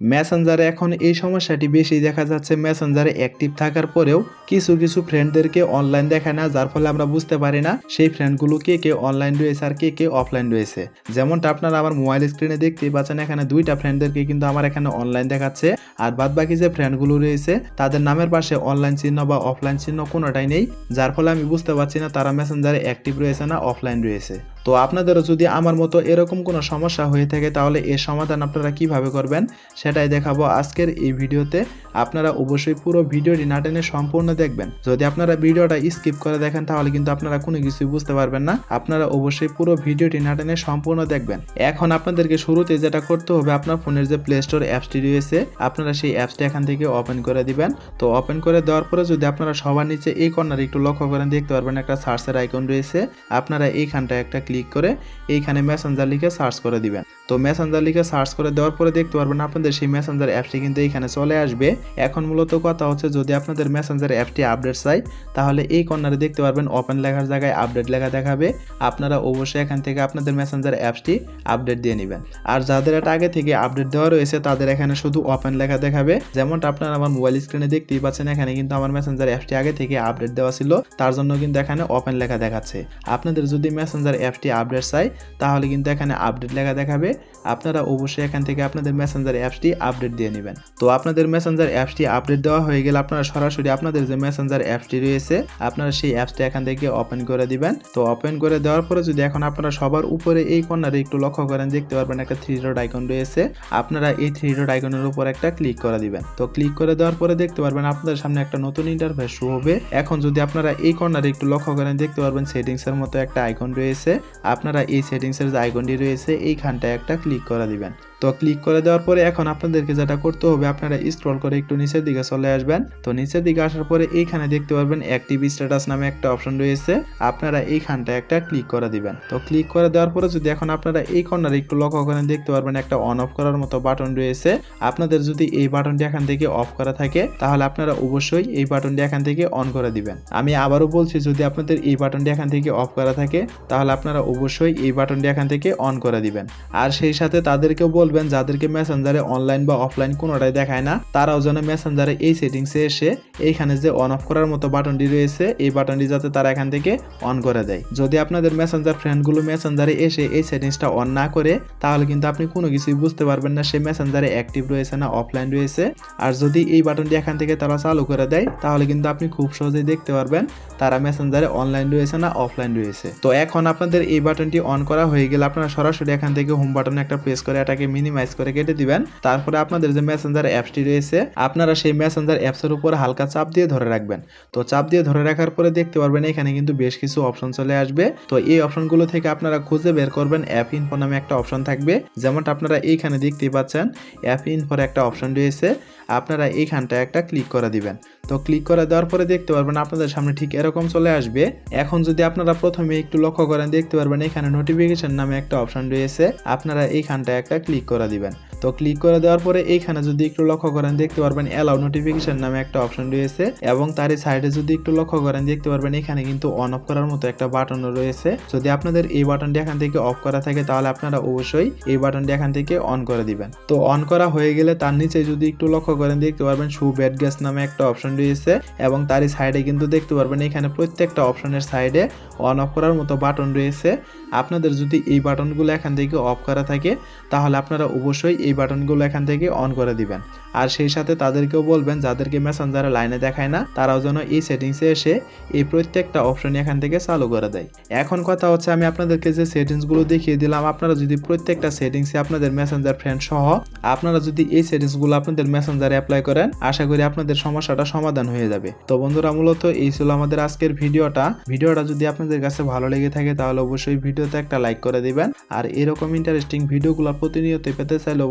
মেসেঞ্জারে এখন এই সমস্যাটি বেশি দেখা যাচ্ছে। মেসেঞ্জারে অ্যাক্টিভ থাকার পরেও কিছু কিছু ফ্রেন্ডদেরকে অনলাইন দেখায় না, যার ফলে আমরা বুঝতে পারি না সেই ফ্রেন্ডগুলো কে কে অনলাইন রয়েছে আর কে কে অফলাইন রয়েছে। যেমনটা আপনারা আমার মোবাইল স্ক্রিনে দেখতেই পাচ্ছেন, এখানে দুইটা ফ্রেন্ডদেরকে কিন্তু আমার এখানে অনলাইন দেখাচ্ছে। আর বাদ বাকি যে ফ্রেন্ডগুলো রয়েছে, তাদের নামের পাশে অনলাইন চিহ্ন বা অফলাইন চিহ্ন কোনোটাই নেই, যার ফলে আমি বুঝতে পারছি না তারা মেসেঞ্জারে অ্যাক্টিভ রয়েছে না অফলাইন রয়েছে। তো আপনাদেরও যদি আমার মতো এরকম কোনো সমস্যা হয়ে থাকে, তাহলে এর সমাধান আপনারা কীভাবে করবেন সেটাই দেখাবো আজকের এই ভিডিওতে। আপনারা অবশ্যই পুরো ভিডিওটি না টেনে সম্পূর্ণ দেখবেন। যদি আপনারা ভিডিওটা স্কিপ করে দেখেন, তাহলে কিন্তু আপনারা কোনো কিছুই বুঝতে পারবেন না। আপনারা অবশ্যই পুরো ভিডিওটি না টেনে সম্পূর্ণ দেখবেন। এখন আপনাদেরকে শুরুতে যেটা করতে হবে, আপনার ফোনের যে প্লে স্টোর অ্যাপসটি রয়েছে, আপনারা সেই অ্যাপসটি এখান থেকে ওপেন করে দিবেন। তো ওপেন করে দেওয়ার পরে যদি আপনারা সবার নিচে এই কর্নারে একটু লক্ষ্য করেন, দেখতে পারবেন একটা সার্চের আইকন রয়েছে। আপনারা এইখানটা একটা ক্লিক করে এইখানে মেসেঞ্জার লিখে সার্চ করে দিবেন। তো মেসেঞ্জার লিখে সার্চ করে দেওয়ার পরে দেখতে পারবেন আপনাদের সেই মেসেঞ্জার অ্যাপসটি কিন্তু এইখানে চলে আসবে। এখন মূলত কথা হচ্ছে যদি আপনাদের মেসেঞ্জার অ্যাপটি আপডেট চাই, তাহলে এই কর্নারে দেখতে পারবেন ওপেন লেখার জায়গায় আপডেট লেখা দেখাবে। আপনারা অবশ্যই এখান থেকে আপনাদের মেসেঞ্জার অ্যাপসটি আপডেট দিয়ে নেবেন। আর যাদের এটা আগে থেকে আপডেট দেওয়া রয়েছে, তাদের এখানে শুধু ওপেন লেখা দেখাবে। যেমনটা আপনারা আমার মোবাইল স্ক্রিনে দেখতেই পাচ্ছেন, এখানে কিন্তু আমার মেসেঞ্জার অ্যাপসটি আগে থেকে আপডেট দেওয়া ছিল। তার জন্য কিন্তু এখানে ওপেন লেখা দেখাচ্ছে। আপনাদের যদি মেসেঞ্জার অ্যাপটি আপডেট চাই, তাহলে কিন্তু এখানে আপডেট লেখা দেখাবে। আপনারা অবশ্যই এখান থেকে আপনাদের মেসেঞ্জার অ্যাপসটি আপডেট দিয়ে নেবেন। তো আপনাদের মেসেঞ্জার অ্যাপসটি আপডেট দেওয়া হয়ে গেলে আপনারা সরাসরি আপনাদের যে মেসেঞ্জার অ্যাপসটি রয়েছে, আপনারা সেই অ্যাপসটি এখান থেকে ওপেন করে দিবেন। তো ওপেন করে দেওয়ার পরে যদি এখন আপনারা সবার উপরে এই কর্নারে একটু লক্ষ্য করেন, দেখতে পারবেন একটা থ্রি ডট আইকন রয়েছে। আপনারা এই থ্রি ডট আইকনের উপর একটা ক্লিক করে দিবেন। তো ক্লিক করে দেওয়ার পরে দেখতে পারবেন আপনাদের সামনে একটা নতুন ইন্টারফেস শো হবে। এখন যদি আপনারা এই কর্নারে একটু লক্ষ্য করেন, দেখতে পারবেন সেটিংস এর মতো একটা আইকন রয়েছে। আপনারা এই সেটিংসের যে আইকনটি রয়েছে এইখানটায় একটা ক্লিক করা দিবেন। তো ক্লিক করে দেওয়ার পরে এখন আপনাদেরকে যেটা করতে হবে, আপনারা স্ক্রল করে একটু নিচের দিকে চলে আসবেন। তো নিচের দিকে আসার পরে এইখানে দেখতে পারবেন অ্যাক্টিভ স্ট্যাটাস নামে একটা অপশন রয়েছে। আপনারা এইখানটা একটা ক্লিক করে দিবেন। তো ক্লিক করে দেওয়ার পরে যদি এখন আপনারা এই কর্নারে একটু লক্ষ্য করেন, দেখতে পারবেন একটা অন অফ করার মতো বাটন রয়েছে। আপনাদের যদি এই বাটনটি এখান থেকে অফ করা থাকে, তাহলে আপনারা অবশ্যই এই বাটনটি এখান থেকে অন করে দিবেন। আমি আবারও বলছি, যদি আপনাদের এই বাটনটি এখান থেকে অফ করা থাকে, তাহলে আপনারা অবশ্যই এই বাটনটি এখান থেকে অন করে দিবেন। আর সেই সাথে তাদেরকেও বলবেন যাদেরকে মেসেঞ্জারে অনলাইন বা অফলাইন কোনোটাই দেখায় না, তারাও যেন মেসেঞ্জারে এই সেটিংসে এসে এইখানে যে অন অফ করার মতো বাটনটি রয়েছে, এই বাটনটি যাতে তারা এখান থেকে অন করে দেয়। যদি আপনাদের মেসেঞ্জার ফ্রেন্ডগুলো মেসেঞ্জারে এসে এই সেটিংসটা অন না করে, তাহলে কিন্তু আপনি কোনো কিছুই বুঝতে পারবেন না, সে মেসেঞ্জারে অ্যাক্টিভ রয়েছে না অফলাইন রয়েছে। আর যদি এই বাটনটি এখান থেকে তারা চালু করে দেয়, তাহলে কিন্তু আপনি খুব সহজেই দেখতে পারবেন তারা মেসেঞ্জারে অনলাইন রয়েছে না অফলাইন রয়েছে। তো এখন আপনাদের এই বাটনটি অন করা হয়ে গেলে আপনারা সরাসরি এখান থেকে হোম বাটনে একটা প্রেস করে এটাকে মিনিমাইজ করে কেটে দিবেন। তারপরে আপনাদের যে মেসেঞ্জার অ্যাপসটি রয়েছে, আপনারা সেই মেসেঞ্জার অ্যাপসের উপর হালকা চাপ দিয়ে ধরে রাখবেন। তো চাপ দিয়ে ধরে রাখার পরে দেখতে পারবেন এখানে কিন্তু বেশ কিছু অপশন চলে আসবে। তো এই অপশনগুলো থেকে আপনারা খুঁজে বের করবেন অ্যাপ ইনফো নামে একটা অপশন থাকবে। যেমনটা আপনারা এইখানে দেখতেই পাচ্ছেন অ্যাপ ইনফোর একটা অপশন রয়েছে। আপনারা এইখানটা একটা ক্লিক করে দিবেন। তো ক্লিক করে দেওয়ার পরে দেখতে পারবেন আপনাদের সামনে ঠিক এরকম চলে আসবে। এখন যদি আপনারা প্রথমে একটু লক্ষ্য করেন, দেখতে পারবেন এখানে নোটিফিকেশন নামে একটা অপশন রয়েছে। আপনারা এইখানটা একটা ক্লিক করে দিবেন। তো ক্লিক করে দেওয়ার পরে এইখানে যদি একটু লক্ষ্য করেন, দেখতে পারবেন অ্যালাউ নোটিফিকেশন নামে একটা অপশন রয়েছে এবং তারই সাইডে যদি একটু লক্ষ্য করেন, দেখতে পারবেন এখানে কিন্তু অন অফ করার মতো একটা বাটনও রয়েছে। যদি আপনাদের এই বাটনটি এখান থেকে অফ করা থাকে, তাহলে আপনারা অবশ্যই এই বাটনটি এখান থেকে অন করে দিবেন। তো অন করা হয়ে গেলে তার নিচে যদি একটু লক্ষ্য করেন, দেখতে পারবেন শু ব্যাড গ্যাস নামে একটা অপশন রয়েছে এবং তারই সাইডে কিন্তু দেখতে পারবেন এখানে প্রত্যেকটা অপশনের সাইডে অন অফ করার মতো বাটন রয়েছে। আপনাদের যদি এই বাটনগুলো এখান থেকে অফ করা থাকে, তাহলে আপনারা অবশ্যই এই বাটনগুলো এখান থেকে অন করে দিবেন। আর সেই সাথে তাদেরকেও বলবেন, যাদেরকে মেসেঞ্জারে লাইনে দেখায় না, তারাও যেন এই সেটিংসে এসে এই প্রত্যেকটা অপশন এখান থেকে চালু করে দেয়। এখন কথা হচ্ছে, আমি আপনাদেরকে যে সেটিংসগুলো দেখিয়ে দিলাম, আপনারা যদি প্রত্যেকটা সেটিংসে আপনাদের মেসেঞ্জার ফ্রেন্ড সহ আপনারা যদি এই সেটিংসগুলো আপনাদের মেসেঞ্জারে অ্যাপ্লাই করেন, আশা করি আপনাদের সমস্যাটা সমাধান হয়ে যাবে। তো বন্ধুরা, মূলত এই ছিল আমাদের আজকের ভিডিওটা। ভিডিওটা যদি আপনাদের কাছে ভালো লেগে থাকে, তাহলে অবশ্যই ভিডিওতে একটা লাইক করে দিবেন। আর এরকম ইন্টারেস্টিং ভিডিওগুলো প্রতিনিয়ত পেতে চাইলে